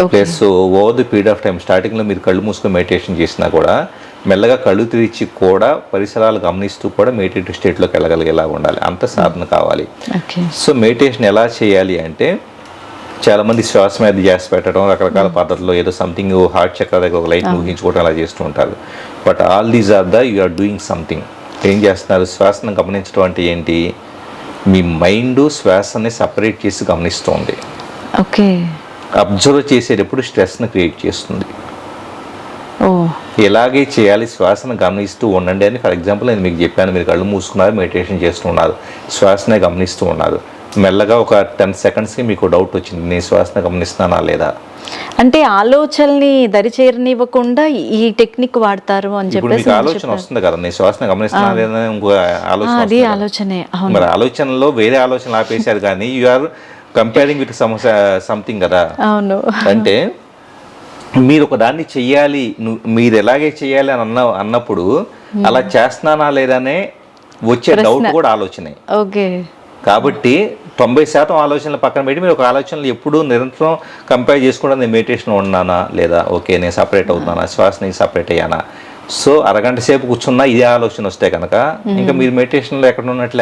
Okay plus over the period of time స్టార్టింగ్లో మీరు కళ్ళు మూసుకొని మెడిటేషన్ చేసినా కూడా మెల్లగా కళ్ళు తెరిచి కూడా పరిసరాలు గమనిస్తూ కూడా మెడిటేటివ్ స్టేట్లోకి వెళ్ళగలిగేలా ఉండాలి. అంత సాధన కావాలి. సో మెడిటేషన్ ఎలా చేయాలి అంటే చాలామంది శ్వాస మీద ధ్యాస పెట్టడం రకరకాల పద్ధతుల్లో ఏదో సంథింగ్ హార్ట్ చక్ర దగ్గర ఒక లైట్ ఊహించుకోవడం అలా చేస్తూ ఉంటారు. But all these are the you are doing something ఏం చేస్తున్నారు? శ్వాసను గమనించడం అంటే ఏంటి? మీ మైండ్ శ్వాసని సపరేట్ చేసి గమనిస్తుంది. ఓకే అబ్జర్వ్ చేసేటప్పుడు స్ట్రెస్ని క్రియేట్ చేస్తుంది. ఎలాగే చేయాలి శ్వాసను గమనిస్తూ ఉండండి అని ఫర్ ఎగ్జాంపుల్ నేను మీకు చెప్పాను మీరు కళ్ళు మూసుకున్నారు మెడిటేషన్ చేస్తూ ఉన్నారు శ్వాసనే గమనిస్తూ ఉన్నారు. మెల్లగా ఒక టెన్ సెకండ్స్కి మీకు డౌట్ వచ్చింది నేను శ్వాసను గమనిస్తున్నానా లేదా? అంటే ఆలోచనల్ని దరి చేరనివ్వకుండా ఈ టెక్నిక్ వాడతారు అని మీరు ఆలోచన. వస్తుంది కదా నేను శ్వాసను గమనిస్తున్నానా లేదా ఇంకో ఆలోచన అది. ఆలోచనే మరి ఆలోచనలో వేరే ఆలోచనలు ఆపేశారు కానీ యు ఆర్ కంపేరింగ్ విత్ సమస్య సంథింగ్ కదా. అవును. అంటే మీరు ఒక దాన్ని చెయ్యాలి మీరు ఎలాగే చెయ్యాలి అని అన్న అన్నప్పుడు అలా చేస్తున్నానా లేదనే వచ్చే డౌట్ కూడా ఆలోచనే. ఓకే. కాబట్టి తొంభై శాతం ఆలోచనలు పక్కన పెట్టి మీరు ఒక ఆలోచనలు ఎప్పుడూ నిరంతరం కంపేర్ చేసుకోవడం నేను మెడిటేషన్ ఉన్నానా లేదా? ఓకే నేను సపరేట్ అవుతున్నానా? శ్వాస నుంచి సపరేట్ అయ్యానా? సో అరగంట సేపు కూర్చున్నా ఇదే ఆలోచన వస్తే కనుక ఇంకా మీరు మెడిటేషన్లో ఎక్కడ ఉన్నట్లు